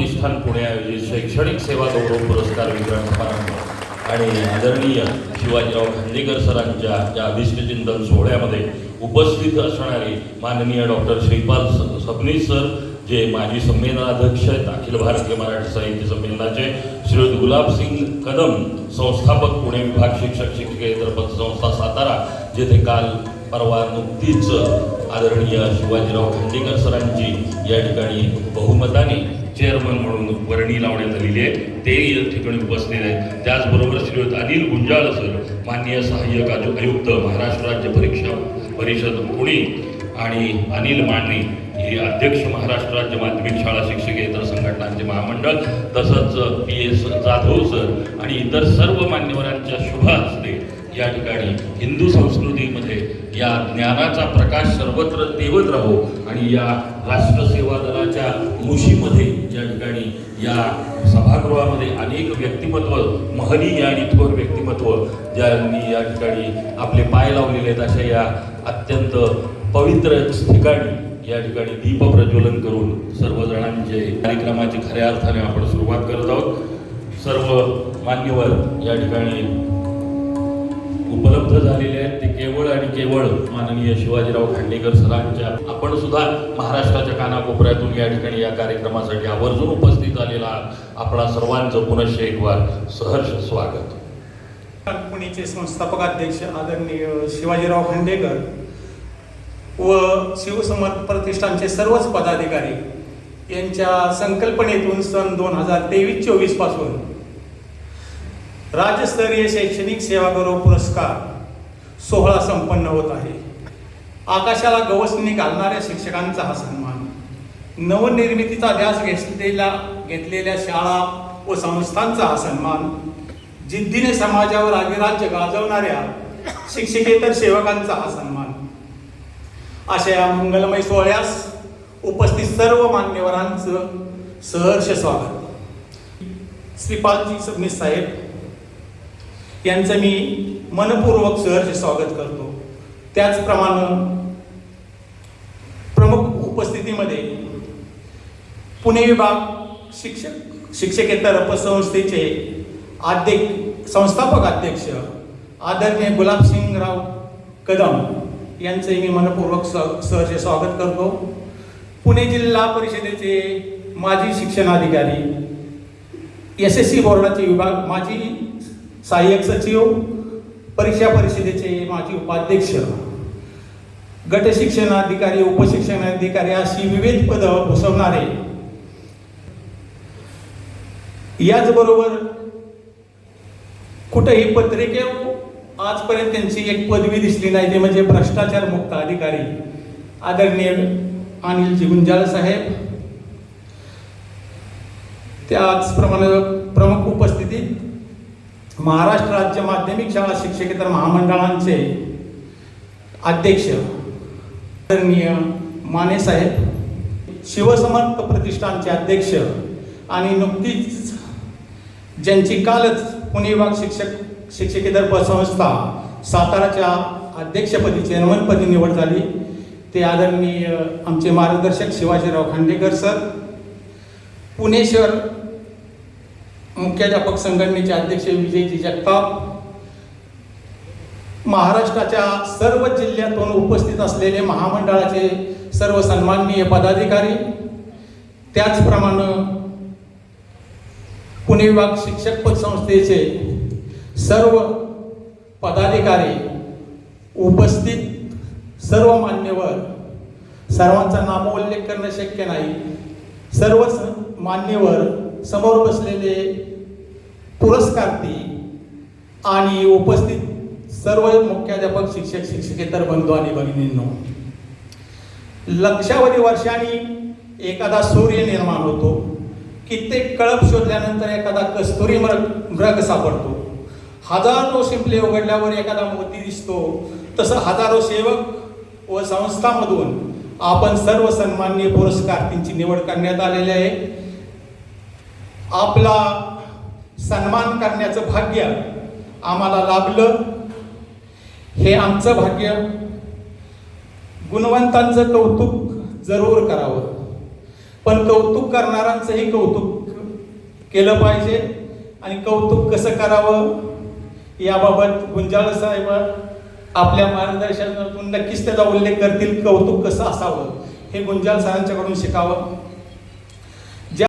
प्रतिष्ठान पुणे आयोजित शैक्षणिक सेवा गौरव पुरस्कार वितरण समारंभ आणि आदरणीय शिवाजीराव खांदेकर सरांच्या या अभिष्टचिंतन सोहळ्यामध्ये उपस्थित असणारे माननीय डॉक्टर श्रीपाल स- सबनीस सर जे माजी संमेलनाध्यक्ष आहेत अखिल भारतीय मराठी साहित्य संमेलनाचे श्रीयुत गुलाबसिंग कदम संस्थापक पुणे विभाग शिक्षक शिक्षकेतर पतसंस्था सातारा जेथे काल परवा नुकतीच आदरणीय शिवाजीराव खांडेकर सरांची या ठिकाणी बहुमताने चेअरमन म्हणून वर्णी लावण्यात आलेली आहे. ते या ठिकाणी उपस्थित आहेत त्याचबरोबर श्रीयुत अनिल गुंजाळ सर माननीय सहाय्यक आयुक्त महाराष्ट्र राज्य परीक्षा परिषद पुणे आणि अनिल माने हे अध्यक्ष महाराष्ट्र राज्य माध्यमिक शाळा शिक्षकेतर संघटनांचे महामंडळ तसंच पी एस जाधव सर आणि इतर सर्व मान्यवरांच्या शुभ हस्ते या ठिकाणी हिंदू संस्कृतीमध्ये या ज्ञानाचा प्रकाश सर्वत्र तेवत राहो आणि या राष्ट्रसेवा दलाच्या मुशीमध्ये ज्या ठिकाणी या सभागृहामध्ये अनेक व्यक्तिमत्व महनीय आणि थोर व्यक्तिमत्व ज्यांनी या ठिकाणी आपले पाय लावलेले आहेत अशा या अत्यंत पवित्र ठिकाणी या ठिकाणी दीप प्रज्वलन करून सर्वजणांचे कार्यक्रमाची खऱ्या अर्थाने आपण सुरुवात करत आहोत. सर्व मान्यवर या ठिकाणी उपलब्ध झालेले आहेत ते केवळ आणि केवळ माननीय शिवाजीराव खांडेकर सरांच्या आपण सुद्धा महाराष्ट्राच्या कानाकोपऱ्यातून या ठिकाणी या कार्यक्रमासाठी आवर्जून उपस्थित झालेला आपला आपणा सर्वांचं पुनश्च एकवार सहर्ष स्वागत. पुणेचे संस्थापक अध्यक्ष आदरणीय शिवाजीराव खांडेकर व शिवसमर्थ प्रतिष्ठानचे सर्वच पदाधिकारी यांच्या संकल्पनेतून सन दोन हजार तेवीस चोवीसपासून राज्यस्तरीय शैक्षणिक सेवागौरव पुरस्कार सोहळा संपन्न होत आहे. आकाशाला गवसणी घालणाऱ्या शिक्षकांचा हा सन्मान. नवनिर्मितीचा ध्यास घेतलेला घेतलेल्या शाळा व संस्थांचा हा सन्मान. जिद्दीने समाजावर अधिराज्य गाजवणाऱ्या शिक्षकेतर सेवकांचा हा सन्मान. अशा या मंगलमय सोहळ्यास उपस्थित सर्व मान्यवरांचं सहर्ष स्वागत. श्रीपालजी सबनीस साहेब यांचं मी मनपूर्वक सहर्ष स्वागत करतो. त्याचप्रमाणे प्रमुख उपस्थितीमध्ये पुणे विभाग शिक्षक शिक्षकेतर उपसंस्थेचे अध्यक्ष संस्थापक अध्यक्ष आदरणीय गुलाबसिंगराव कदम यांचंही मी मनपूर्वक स- सहर्ष स्वागत करतो. पुणे जिल्हा परिषदेचे माजी शिक्षणाधिकारी एस एस सी बोर्डाचे विभाग माजी सहाय्यक सचिव परीक्षा परिषदेचे माजी उपाध्यक्ष गट शिक्षणाधिकारी उपशिक्षणाधिकारी अशी विविध पदं भूषवणारे. याचबरोबर कुठेही पत्रिके आजपर्यंत त्यांची एक पदवी दिसली नाही ते म्हणजे भ्रष्टाचार मुक्त अधिकारी आदरणीय अनिल जिगुंजाळ साहेब. त्याचप्रमाणे प्रमुख उपस्थितीत महाराष्ट्र राज्य माध्यमिक शाळा शिक्षकेतर महामंडळांचे अध्यक्ष आदरणीय माने साहेब शिवसमर्थ प्रतिष्ठानचे अध्यक्ष आणि नुकतीच ज्यांची कालच पुणे विभाग शिक्षक शिक्षकेतर संस्था साताराच्या अध्यक्षपदी चेअरमनपदी निवड झाली. ते आदरणीय आमचे मार्गदर्शक शिवाजीराव खांडेकर सर पुणे शहर मुख्याध्यापक संघटनेचे अध्यक्ष विजयजी जगताप. महाराष्ट्राच्या सर्व जिल्ह्यातून उपस्थित असलेले महामंडळाचे सर्व सन्माननीय पदाधिकारी. त्याचप्रमाणे पुणे विभाग शिक्षक पतसंस्थेचे सर्व पदाधिकारी उपस्थित सर्व मान्यवर. सर्वांचा नामोल्लेख करणं शक्य नाही. सर्वच मान्यवर समोर बसलेले पुरस्कारती आणि उपस्थित सर्व मुख्याध्यापक शिक्षक शिक्षकेतर बंधू आणि भगिनींनो लक्षावधी वर्षांनी एखादा सूर्य निर्माण होतो. कित्येक कळप शोधल्यानंतर एखादा कस्तुरी मृग मृग सापडतो हजारो शिंपले उघडल्यावर एखादा मोती दिसतो. तसं हजारो सेवक व संस्थामधून आपण सर्व सन्माननीय पुरस्कारार्थींची निवड करण्यात आलेली आहे. आपला सन्मान करण्याचं भाग्य आम्हाला लाभलं. हे आमचं भाग्य. गुणवंतांचं कौतुक जरूर करावं. पण कौतुक करणाऱ्यांचंही कौतुक केलं पाहिजे. आणि कौतुक कसं करावं? याबाबत गुंजाळ साहेब आपल्या मार्गदर्शनातून नक्कीच त्याचा उल्लेख करतील कौतुक कसं असावं हे गुंजाळ सरांच्याकडून शिकावं.